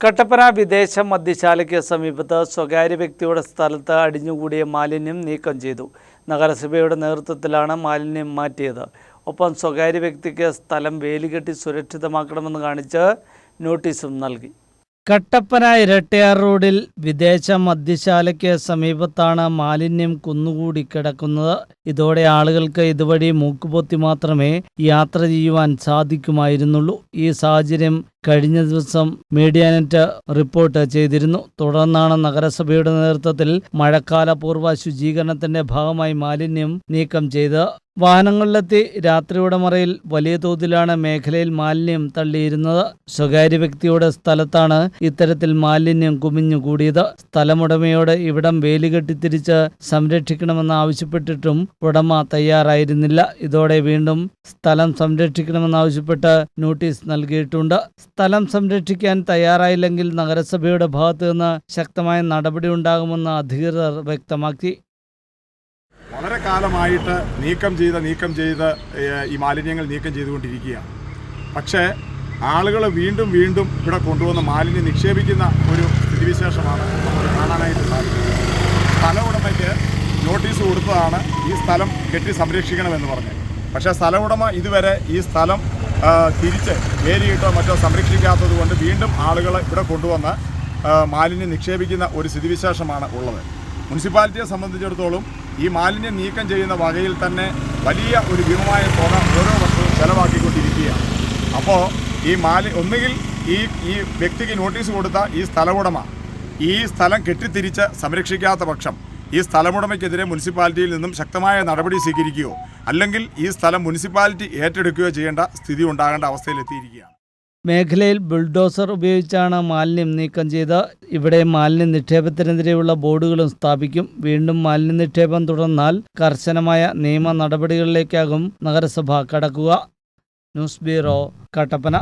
കട്ടപ്പന വിദേശ മദ്യശാലയ്ക്ക് സമീപത്ത് സ്വകാര്യ വ്യക്തിയുടെ സ്ഥലത്ത് അടിഞ്ഞുകൂടിയ മാലിന്യം നീക്കം ചെയ്തു. നഗരസഭയുടെ നേതൃത്വത്തിലാണ് മാലിന്യം മാറ്റിയത്. ഒപ്പം സ്വകാര്യ വ്യക്തിക്ക് സ്ഥലം വേലികെട്ടി സുരക്ഷിതമാക്കണമെന്ന് കാണിച്ച് നോട്ടീസും നൽകി. കട്ടപ്പന ഇരട്ടയാർ റോഡിൽ വിദേശ മദ്യശാലയ്ക്ക് സമീപത്താണ് മാലിന്യം കുന്നുകൂടി കിടക്കുന്നത്. ഇതോടെ ആളുകൾക്ക് ഇതുവഴി മൂക്കുപൊത്തി മാത്രമേ യാത്ര ചെയ്യുവാൻ സാധിക്കുമായിരുന്നുള്ളൂ. ഈ സാഹചര്യം കഴിഞ്ഞ ദിവസം മീഡിയാനെറ്റ് റിപ്പോർട്ട് ചെയ്തിരുന്നു. തുടർന്നാണ് നഗരസഭയുടെ നേതൃത്വത്തിൽ മഴക്കാല പൂർവ ശുചീകരണത്തിന്റെ ഭാഗമായി മാലിന്യം നീക്കം ചെയ്ത് വാഹനങ്ങളിലെത്തി രാത്രിയുടെ മറയിൽ വലിയ തോതിലാണ് മേഖലയിൽ മാലിന്യം തള്ളിയിരുന്നത്. സ്വകാര്യ വ്യക്തിയുടെ സ്ഥലത്താണ് ഇത്തരത്തിൽ മാലിന്യം കുമിഞ്ഞുകൂടിയത്. സ്ഥലമുടമയോട് ഇവിടം വേലികെട്ടി തിരിച്ച് സംരക്ഷിക്കണമെന്ന് ആവശ്യപ്പെട്ടിട്ടും ഉടമ തയ്യാറായിരുന്നില്ല. ഇതോടെ വീണ്ടും സ്ഥലം സംരക്ഷിക്കണമെന്നാവശ്യപ്പെട്ട് നോട്ടീസ് നൽകിയിട്ടുണ്ട്. സ്ഥലം സംരക്ഷിക്കാൻ തയ്യാറായില്ലെങ്കിൽ നഗരസഭയുടെ ഭാഗത്തു നിന്ന് ശക്തമായ നടപടി ഉണ്ടാകുമെന്ന് അധികൃതർ വ്യക്തമാക്കി. വളരെ കാലമായിട്ട് നീക്കം ചെയ്ത് നീക്കം ചെയ്ത് ഈ മാലിന്യങ്ങൾ നീക്കം ചെയ്തുകൊണ്ടിരിക്കുകയാണ്. പക്ഷേ ആളുകൾ വീണ്ടും വീണ്ടും ഇവിടെ കൊണ്ടുവന്ന് മാലിന്യം നിക്ഷേപിക്കുന്ന ഒരു സ്ഥിതിവിശേഷമാണ് നമുക്ക് കാണാനായിട്ട് സാധിക്കുന്നത്. സ്ഥല ഉടമയ്ക്ക് നോട്ടീസ് കൊടുത്തതാണ് ഈ സ്ഥലം കെട്ടി സംരക്ഷിക്കണമെന്ന് പറഞ്ഞത്. പക്ഷേ സ്ഥല ഉടമ ഇതുവരെ ഈ സ്ഥലം തിരിച്ച് വേലിയിട്ടോ മറ്റോ സംരക്ഷിക്കാത്തത് കൊണ്ട് വീണ്ടും ആളുകൾ ഇവിടെ കൊണ്ടുവന്ന് മാലിന്യം നിക്ഷേപിക്കുന്ന ഒരു സ്ഥിതിവിശേഷമാണ് ഉള്ളത്. മുനിസിപ്പാലിറ്റിയെ സംബന്ധിച്ചിടത്തോളം ഈ മാലിന്യം നീക്കം ചെയ്യുന്ന വകയിൽ തന്നെ വലിയ ഒരു ഭീമമായ തുക ഓരോ വർഷവും ചെലവാക്കിക്കൊണ്ടിരിക്കുകയാണ്. അപ്പോൾ ഈ മാലി ഒന്നുകിൽ ഈ ഈ വ്യക്തിക്ക് നോട്ടീസ് കൊടുത്ത ഈ സ്ഥലമുടമ ഈ സ്ഥലം കെട്ടിത്തിരിച്ച് സംരക്ഷിക്കാത്ത പക്ഷം ഈ സ്ഥലമുടമയ്ക്കെതിരെ മുനിസിപ്പാലിറ്റിയിൽ നിന്നും ശക്തമായ നടപടി സ്വീകരിക്കുകയോ അല്ലെങ്കിൽ ഈ സ്ഥലം മുനിസിപ്പാലിറ്റി ഏറ്റെടുക്കുകയോ ചെയ്യേണ്ട സ്ഥിതി ഉണ്ടാകേണ്ട അവസ്ഥയിലെത്തിയിരിക്കുകയാണ് മേഖലയിൽ ബുൾഡോസർ ഉപയോഗിച്ചാണ് മാലിന്യം നീക്കം ചെയ്ത് ഇവിടെ മാലിന്യ നിക്ഷേപത്തിനെതിരെയുള്ള ബോർഡുകളും സ്ഥാപിക്കും. വീണ്ടും മാലിന്യ നിക്ഷേപം തുടർന്നാൽ കർശനമായ നിയമ നടപടികളിലേക്കാകും നഗരസഭ കടക്കുക. News bureau Kattappana.